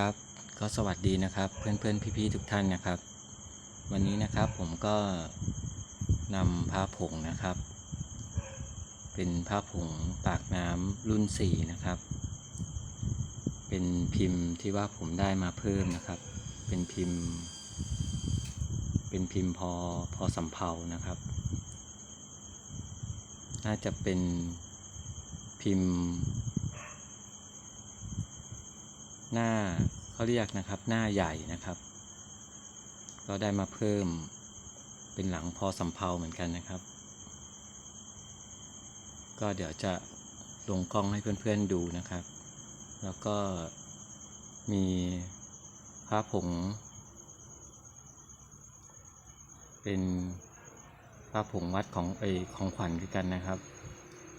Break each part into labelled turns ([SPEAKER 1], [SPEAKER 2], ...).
[SPEAKER 1] ครับก็สวัสดีนะครับเพื่อนเพื่อนพี่ๆทุกท่านนะครับ วันนี้นะครับผมก็นำผ้าผงนะครับ เป็นผ้าผงปากน้ำรุ่นสี่นะครับ เป็นพิมพ์ที่ว่าผมได้มาเพิ่มนะครับ เป็นพิมพ์ เป็นพิมพ์พอพอสำเพานะครับ น่าจะเป็นพิมพ์ หน้าเขาเรียกนะครับหน้าใหญ่นะครับ ก็ได้มาเพิ่มเป็นหลังพอสำเพาเหมือนกันนะครับ ก็เดี๋ยวจะลงกล้องให้เพื่อนๆดูนะครับ แล้วก็มีผ้าผง เป็นผ้าผงวัดของเอของขวัญคือกันนะครับ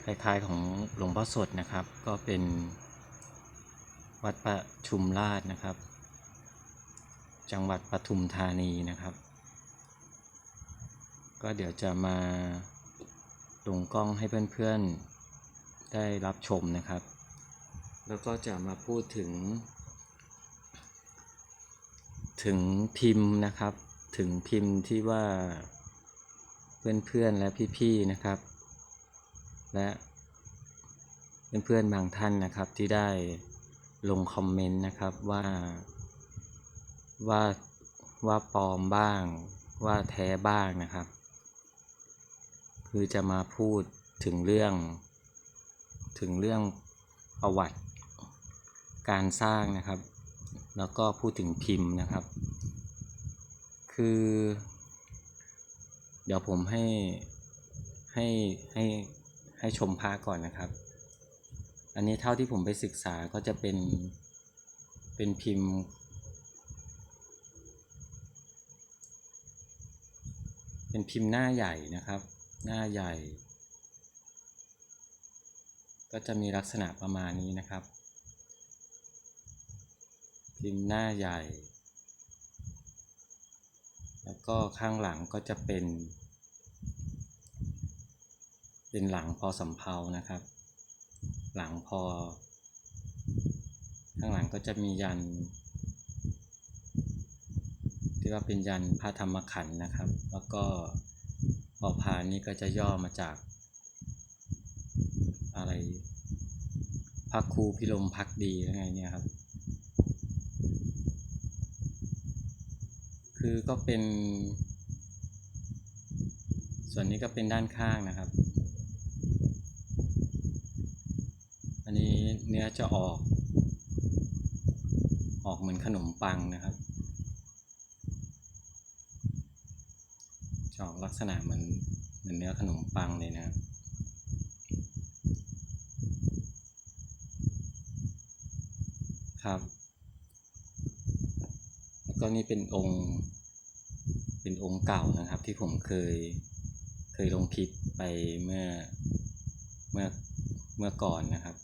[SPEAKER 1] คล้ายๆของหลวงพ่อสดนะครับ ก็เป็น วัดประชุมราชนะครับ จังหวัดปทุมธานีนะครับ ก็เดี๋ยวจะมาลงกล้องให้เพื่อนๆได้รับชมนะครับ แล้วก็จะมาพูดถึง ถึงพิมพ์นะครับ ถึงพิมพ์ที่ว่าเพื่อนๆและพี่ๆนะครับ และเพื่อนๆบางท่านนะครับที่ได้ ลงคอมเมนต์นะครับว่าว่าว่าปลอมบ้าง ว่าแท้บ้างนะครับ คือจะมาพูดถึงเรื่อง ถึงเรื่องประวัติการสร้างนะครับ แล้วก็พูดถึงพิมพ์นะครับ คือ เดี๋ยวผมให้ให้ให้ให้ชมพระก่อนนะครับ อันนี้เท่าที่ผมไปศึกษาก็จะเป็นเป็นพิมพ์ เป็นพิมพ์หน้าใหญ่นะครับ หน้าใหญ่ ก็จะมีลักษณะประมาณนี้นะครับ พิมพ์หน้าใหญ่ แล้วก็ข้างหลังก็จะเป็น เป็นหลังพอสำเพานะครับ หลังพอ ข้างหลังก็จะมียัน ที่ว่าเป็นยันพระธรรมขันธ์นะครับ แล้วก็พอพานนี้ก็จะย่อมาจาก อะไรพระครูพิรมพักดียังไงเนี่ยครับ คือก็เป็น ส่วนนี้ก็เป็นด้านข้างนะครับ อันนี้ เนื้อจะออก ออกเหมือนขนมปังนะครับจะออกลักษณะเหมือนเหมือนเนื้อขนมปังเลยนะครับครับ แล้วก็นี่เป็นองค์ เป็นองค์เก่านะครับ ที่ผมเคย เคยลงคลิปไปเมื่อ เมื่อ เมื่อก่อนนะครับ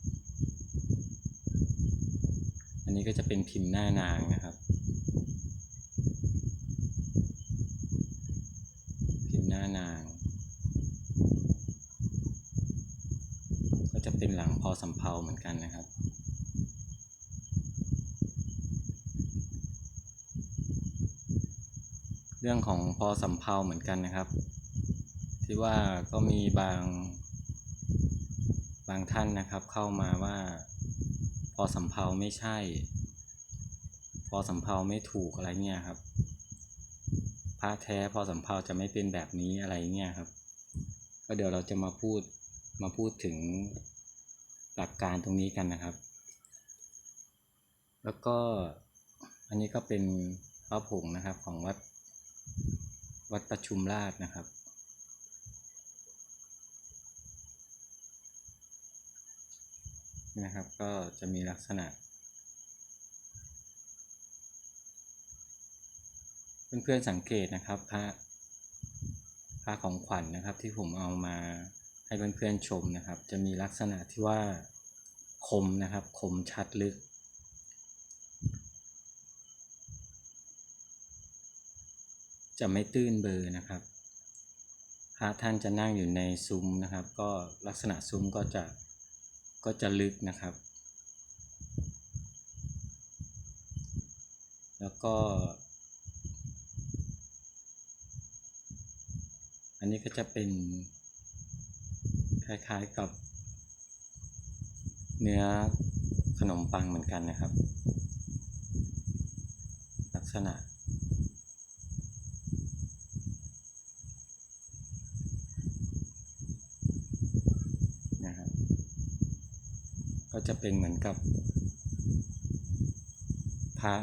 [SPEAKER 1] อันนี้ก็จะเป็นพิมพ์หน้านางนะครับ พิมพ์หน้านาง ก็จะเป็นหลังพอสำเพาเหมือนกันนะครับเรื่องของพอสำเพาเหมือนกันนะครับ ที่ว่าก็มีบางบางท่านนะครับเข้ามาว่า พอสำเพาไม่ใช่ พอสำเพาไม่ถูกอะไรเงี้ยครับพระแท้พอสำเพาจะไม่เป็นแบบนี้อะไรเงี้ยครับ ก็เดี๋ยวเราจะมาพูดมาพูดถึงหลักการตรงนี้กันนะครับ แล้วก็อันนี้ก็เป็นพระผงนะครับของวัดวัดประชุมราชนะครับ นะครับ ก็จะมีลักษณะ เพื่อนๆสังเกตนะครับพระพระของขวัญนนะครับที่ผมเอามาให้เพื่อนๆชมนะครับ จะมีลักษณะที่ว่าคมนะครับคมชัดลึก จะไม่ตื้นเบอร์นะครับพระท่านจะนั่งอยู่ในซุ้มนะครับ ก็ลักษณะซุ้มก็จะ ก็จะลึกนะครับ แล้วก็ อันนี้ก็จะเป็นคล้ายๆกับ เนื้อขนมปังเหมือนกันนะครับ ลักษณะ นะครับ ก็จะเป็นเหมือนกับ พระ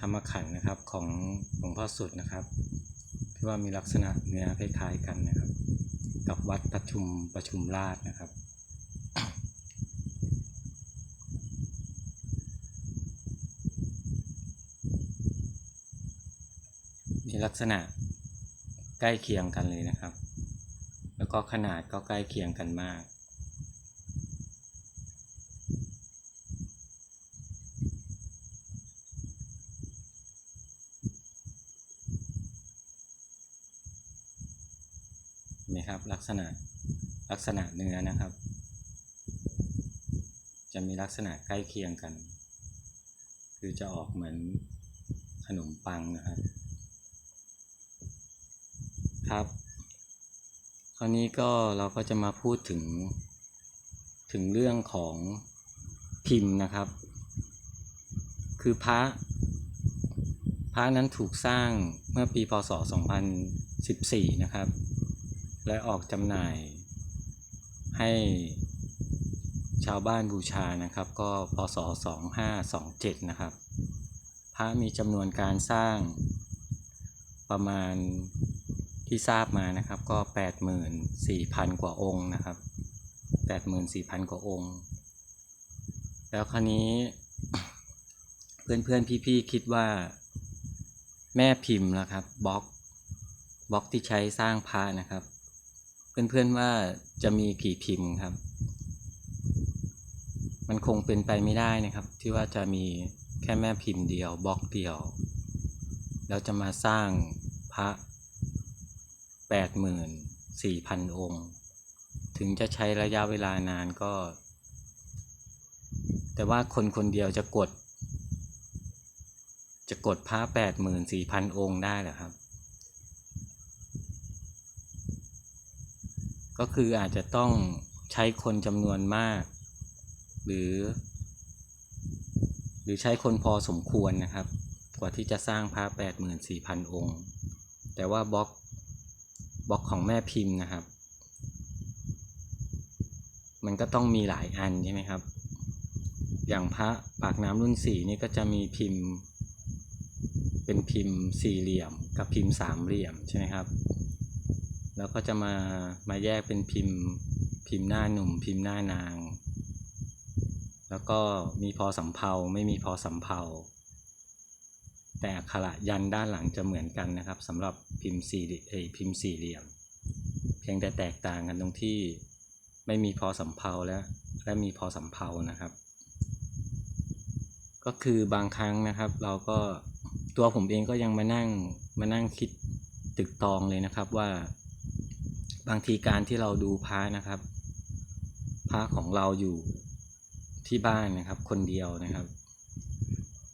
[SPEAKER 1] ธรรมขันธ์นะครับของหลวงพ่อสุดนะครับ ที่ว่ามีลักษณะเนื้อคล้ายๆกันนะครับ กับวัดประชุมประชุมราชนะครับมีลักษณะใกล้เคียงกันเลยนะครับ แล้วก็ขนาดก็ใกล้เคียงกันมาก นไหมครับ ลักษณะลักษณะเนื้อนะครับ จะมีลักษณะใกล้เคียงกัน คือจะออกเหมือนขนมปังนะครับ ครับ คราวนี้ก็เราก็จะมาพูดถึงถึงเรื่องของพิมพ์นะครับ คือพระพระนั้นถูกสร้างเมื่อปีพศ 2014 นะครับ และออกจำหน่าย ให้ชาวบ้านบูชานะครับ ก็พศ 2527 นะครับ พระมีจำนวนการสร้างประมาณที่ทราบมานะครับ ก็ 84,000 กว่าองค์นะครับ 84,000 กว่าองค์ แล้วคราวนี้เพื่อนๆพี่ๆคิดว่าแม่พิมพ์นะครับบล็อกบล็อกที่ใช้สร้างพระนะครับ เพื่อนๆว่าจะมีกี่พิมพ์ครับ มันคงเป็นไปไม่ได้นะครับ ที่ว่าจะมีแค่แม่พิมพ์เดียวบล็อกเดียว แล้วจะมาสร้างพระแปดหมื่นสี่พันองค์ ถึงจะใช้ระยะเวลานานก็ แต่ว่าคนคนเดียวจะกด จะกดพระแปดหมื่นสี่พันองค์ได้หรอครับ ก็คืออาจจะต้องใช้คนจำนวนมาก หรือ หรือใช้คนพอสมควรนะครับ กว่าที่จะสร้างพระแปดหมื่นสี่พันองค์ แต่ว่าบล็อกบล็อกของแม่พิมพ์นะครับ มันก็ต้องมีหลายอันใช่ไหมครับ อย่างพระปากน้ำรุ่นสี่นี่ก็จะมีพิมพ์ เป็นพิมพ์สี่เหลี่ยมกับพิมพ์สามเหลี่ยมใช่ไหมครับ แล้วก็จะมามาแยกเป็นพิมพ์ พิมพ์หน้าหนุ่ม พิมพ์หน้านาง แล้วก็มีพอสำเพาไม่มีพอสำเพาแต่อักขระยันด้านหลังจะเหมือนกันนะครับสำหรับพิมพ์สี่เอพิมพ์สี่เหลี่ยม เพียงแต่แตกต่างกันตรงที่ไม่มีพอสำเพาและและมีพอสำเพานะครับ ก็คือบางครั้งนะครับ เราก็ตัวผมเองก็ยังมานั่งมานั่งคิดตึกตองเลยนะครับว่า บางทีการที่เราดูพระนะครับ พระของเราอยู่ที่บ้านนะครับ คนเดียวนะครับ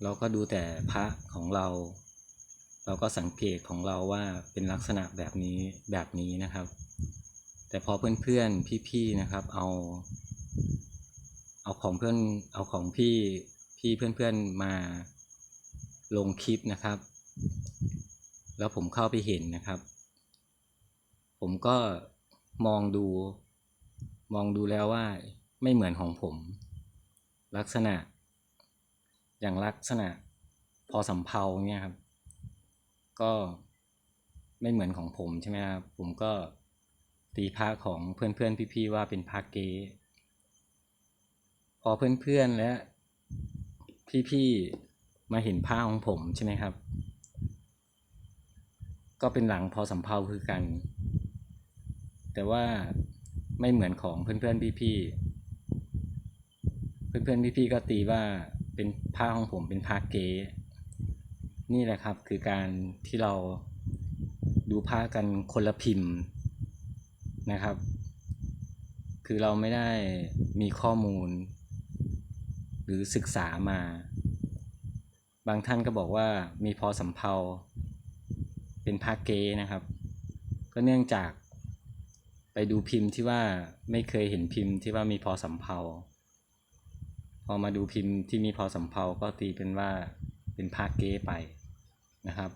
[SPEAKER 1] เราก็ดูแต่พระของเรา เราก็สังเกตของเราว่าเป็นลักษณะแบบนี้แบบนี้นะครับ แต่พอเพื่อนๆพี่ๆนะครับ เอา เอาของเพื่อนเอาของพี่พี่เพื่อนๆมาลงคลิปนะครับ แล้วผมเข้าไปเห็นนะครับ ผมก็มองดู มองดูแล้วว่าไม่เหมือนของผม ลักษณะ อย่างลักษณะพอสำเพาเนี่ยครับ ก็ไม่เหมือนของผมใช่ไหมครับผมก็ตีพระของเพื่อนๆพี่ๆว่าเป็นพระเก๊พอเพื่อนๆและพี่ๆมาเห็นผ้าของผมใช่ไหมครับ ก็เป็นหลังพอสำเพาคือกัน แต่ว่าไม่เหมือนของเพื่อนๆพี่ๆ เพื่อนๆพี่ๆก็ตีว่าเป็นผ้าของผมเป็นผ้าเก๊นี่แหละครับคือการที่เราดูผ้ากันคนละพิมพ์นะครับ คือเราไม่ได้มีข้อมูล หรือศึกษามา บางท่านก็บอกว่ามีพอสำเพาเป็นพระเกนะครับ ก็เนื่องจาก ไปดูพิมพ์ที่ว่าไม่เคยเห็นพิมพ์ที่ว่ามีพอสำเพาพอมาดูพิมพ์ที่มีพอสำเพาก็ตีเป็นว่าเป็นพระเก้ไปนะครับ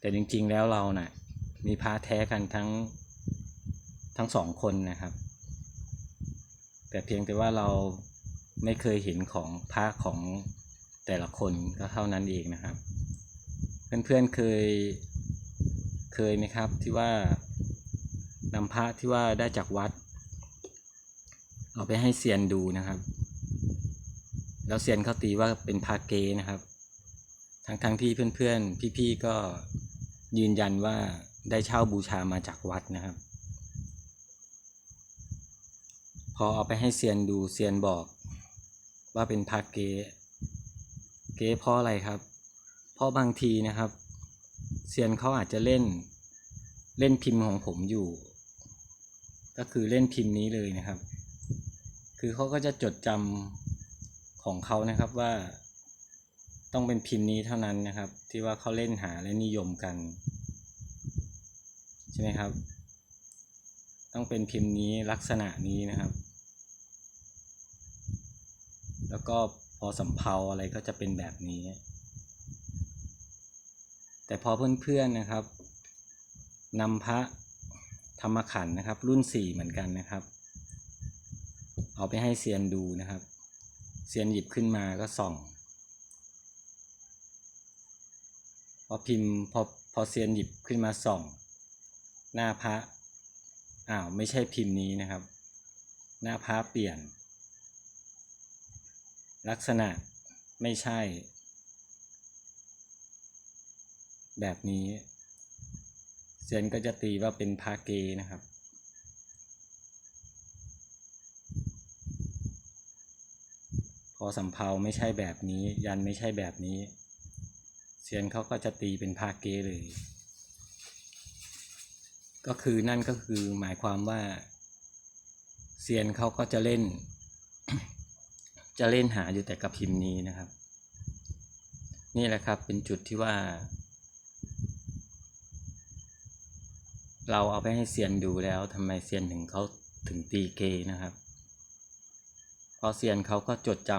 [SPEAKER 1] แต่จริงๆแล้วเรานะ่ะมีพระแท้กันทั้งทั้งสองคนนะครับ แต่เพียงแต่ว่าเราไม่เคยเห็นของพระของแต่ละคนก็เท่านั้นเองนะครับ เพื่อนๆเคยเคยไหมครับที่ว่า นำพระที่ว่าได้จากวัด เอาไปให้เซียนดูนะครับ แล้วเซียนเขาตีว่าเป็นพระเกนะครับ ทั้งทั้งที่เพื่อนๆ พี่ๆ ก็ยืนยันว่าได้เช่าบูชามาจากวัดนะครับ พอเอาไปให้เซียนดูเซียนบอกว่าเป็นพระเกเก๊เพราะอะไรครับ เพราะบางทีนะครับ เซียนเขาอาจจะเล่น เล่นพิมพ์ของผมอยู่ ก็คือเล่นพิมพ์นี้เลยนะครับ คือเขาก็จะจดจำของเขานะครับว่า ต้องเป็นพิมพ์นี้เท่านั้นนะครับ ที่ว่าเขาเล่นหาและนิยมกัน ใช่ไหมครับ ต้องเป็นพิมพ์นี้ลักษณะนี้นะครับ แล้วก็พอสำเพาอะไรก็จะเป็นแบบนี้ แต่พอเพื่อนๆนะครับนำพระ ธรรมขันนะครับ รุ่นสี่เหมือนกันนะครับ เอาไปให้เซียนดูนะครับ เซียนหยิบขึ้นมาก็ส่อง พอพิมพ์พอพอเซียนหยิบขึ้นมาส่อง หน้าพระอ้าวไม่ใช่พิมพ์นี้นะครับ หน้าพระเปลี่ยน ลักษณะไม่ใช่ แบบนี้ เซยนก็จะตีว่าเป็นพาเกนะครับ พอสำเพาไม่ใช่แบบนี้ ยันไม่ใช่แบบนี้ เซียนเขาก็จะตีเป็นพาเกเลย ก็คือนั่นก็คือหมายความว่า เซียนเขาก็จะเล่น จะเล่นหาอยู่แต่กับพิมพ์นี้นะครับ นี่แหละครับเป็นจุดที่ว่า เราเอาไปให้เซียนดูแล้วทำไมเซียนถึงเขาถึงตีเกนะครับเพราะเซียนเขาก็จดจ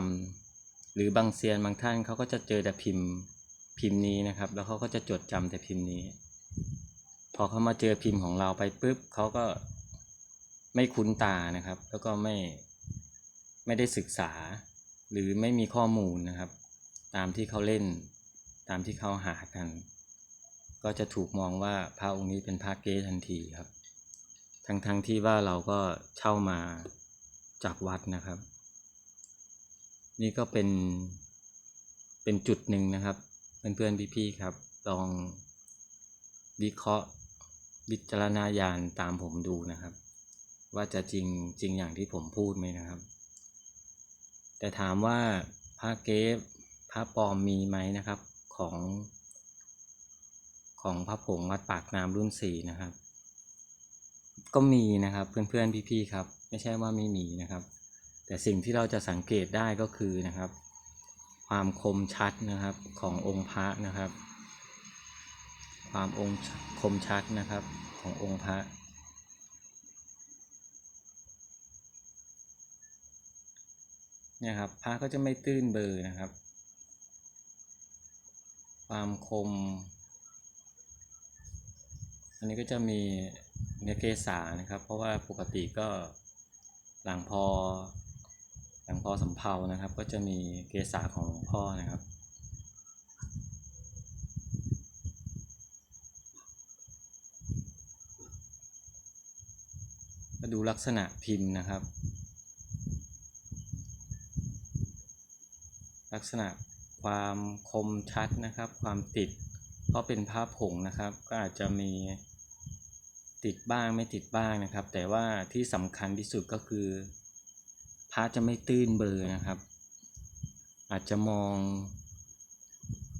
[SPEAKER 1] ำหรือบางเซียนบางท่านเขาก็จะเจอแต่พิมพ์พิมพ์นี้นะครับ แล้วเขาก็จะจดจำแต่พิมพ์นี้ พอเขามาเจอพิมพ์ของเราไปปุ๊บเขาก็ไม่คุ้นตานะครับ แล้วก็ไม่ไม่ได้ศึกษา หรือไม่มีข้อมูลนะครับ ตามที่เขาเล่น ตามที่เขาหากัน ก็จะถูกมองว่าพระองค์นี้เป็นพระเกทันทีครับ ทั้งๆทที่ว่าเราก็เช่ามาจากวัดนะครับ นี่ก็เป็นเป็นจุดหนึ่งนะครับเพื่อนๆพี่ๆครับ ลองวิเคราะห์วิจารณญาณตามผมดูนะครับ ว่าจะจริงจริงอย่างที่ผมพูดไหมนะครับ แต่ถามว่าพระเก๊พระปลอมมีไหมนะครับของ ของพระผงวัดปากน้ำรุ่นสี่นะครับ ก็มีนะครับเพื่อนๆพี่ๆครับ ไม่ใช่ว่าไม่มีนะครับ แต่สิ่งที่เราจะสังเกตได้ก็คือนะครับ ความคมชัดนะครับขององค์พระนะครับ ความองค์คมชัดนะครับขององค์พระเนี่ยครับพระก็จะไม่ตื้นเบอร์นะครับ ความคม อันนี้ก็จะมีเนื้อเกสานะครับ เพราะว่าปกติก็หลังพอหลังพอสำเพานะครับ ก็จะมีเกสาของหลวงพ่อนะครับมาดูลักษณะพิมพ์นะครับ ลักษณะความคมชัดนะครับ ความติด เพราะเป็นภาผงนะครับ ก็อาจจะมีติดบ้างไม่ติดบ้างนะครับ แต่ว่าที่สำคัญที่สุดก็คือพระจะไม่ตื้นเบอร์นะครับ อาจจะมอง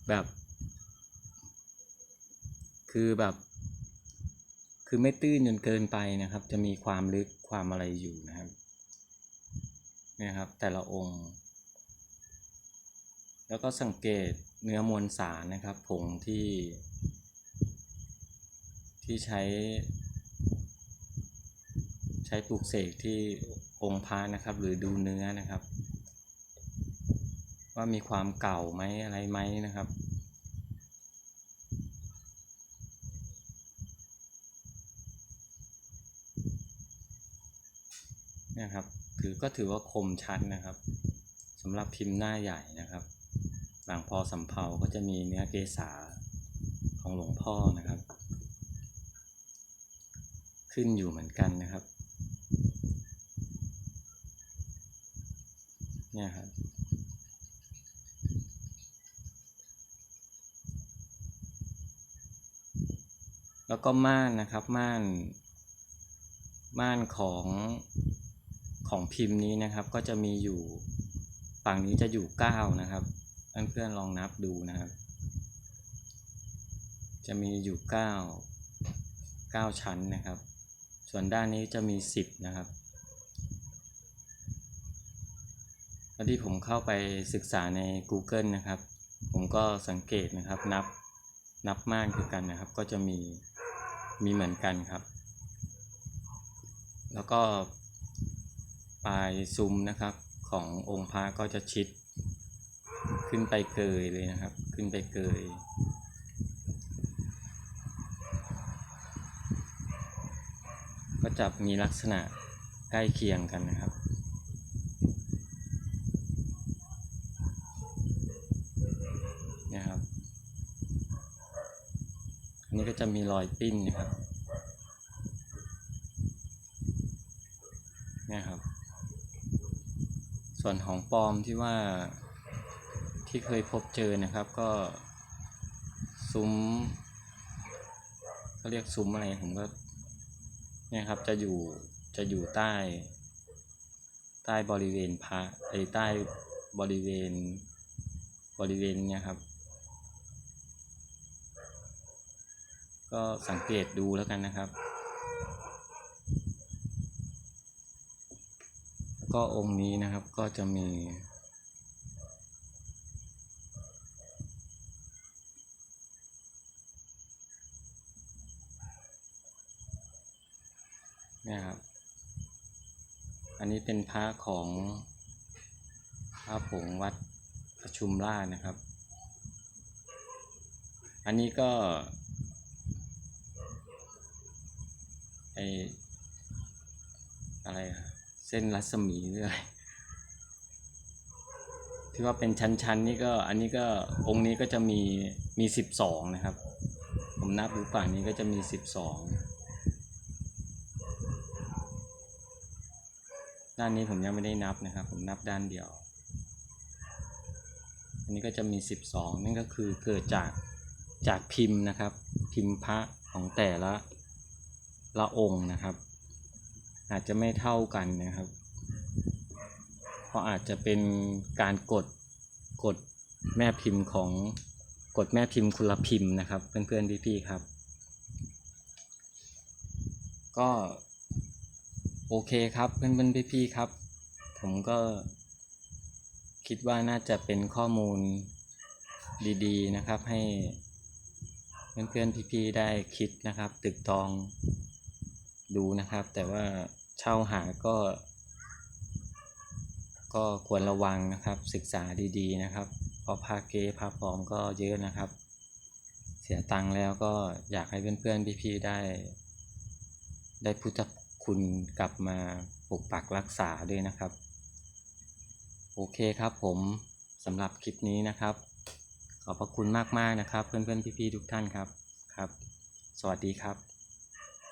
[SPEAKER 1] แบบ คือแบบ คือไม่ตื้นจนเกินไปนะครับ จะมีความลึกความอะไรอยู่นะครับนี่ยครับ แต่ละองค์ แล้วก็สังเกต เนื้อมวลสารนะครับผงที่ ที่ใช้ ใช้ปลูกเสกที่องค์พระนะครับ หรือดูเนื้อนะครับ ว่ามีความเก่าไหมอะไรไหมนะครับนี่ยครับถือก็ถือว่าคมชัดนะครับสำหรับพิมพ์หน้าใหญ่นะครับ หลังพอสำเภาก็จะมีเนื้อเกษาของหลวงพ่อนะครับ ขึ้นอยู่เหมือนกันนะครับเนี่ยครับแล้วก็ม่านนะครับม่านม่านของของพิมพ์นี้นะครับก็จะมีอยู่ฝั่งนี้จะอยู่เก้านะครับ เพื่อนๆลองนับดูนะครับ จะมีอยู่เก้าเก้าชั้นนะครับ ส่วนด้านนี้จะมีสิบนะครับแล้วที่ผมเข้าไปศึกษาใน Google นะครับ ผมก็สังเกตนะครับนับนับมานคือกันนะครับ ก็จะมีมีเหมือนกันครับ แล้วก็ปลายซุ้มนะครับขององค์พระก็จะชิด ขึ้นไปเกยเลยนะครับ ขึ้นไปเกยก็จะมีลักษณะใกล้เคียงกันนะครับนี่ยครับ อันนี้ก็จะมีรอยปิ้นนะครับนี่ยครับ ส่วนของปลอมที่ว่า ที่เคยพบเจอนะครับก็ซุ้มเขาเรียกซุ้มอะไรผมก็เนี่ยครับจะอยู่จะอยู่ใต้ ใต้บริเวณพระไอ้ใต้บริเวณบริเวณเนี่ยครับ ก็สังเกตดูแล้วกันนะครับ ก็องค์นี้นะครับก็จะมี นี่ครับ อันนี้เป็นพระของพระผงวัดประชุมราชนะครับ อันนี้ก็ไออะไรเส้นรัศมีหรืออะไรที่ว่าเป็นชั้นๆนี่ก็อันนี้ก็องค์นี้ก็จะมีมีสิบสองนะครับ ผมนับดูฝั่งนี้ก็จะมีสิบสอง ด้านนี้ผมยังไม่ได้นับนะครับ ผมนับด้านเดียว อันนี้ก็จะมีสิบสองนั่นก็คือเกิดจากจากพิมพ์นะครับ พิมพ์พระของแต่ละละองค์นะครับ อาจจะไม่เท่ากันนะครับ เพราะอาจจะเป็นการกดกดแม่พิมพ์ของกดแม่พิมพ์คุณละพิมพ์นะครับ เพื่อนๆพี่ๆครับ ก็ โอเคครับเพื่อนๆพี่ๆครับ ผมก็คิดว่าน่าจะเป็นข้อมูลดีๆนะครับ ให้เพื่อนๆพี่ๆได้คิดนะครับ ตึกตองดูนะครับ แต่ว่าเช่าหาก็ ก็ควรระวังนะครับศึกษาดีๆนะครับเพราะพาเกพาปลอมก็เยอะนะครับ เสียตังค์แล้วก็อยากให้เพื่อนๆพี่ๆได้ ได้พุทธ คุณกลับมาปกปักรักษาด้วยนะครับ โอเคครับผมสำหรับคลิปนี้นะครับ ขอบพระคุณมากๆนะครับ เพื่อนๆพี่ๆทุกท่านครับครับ สวัสดีครับ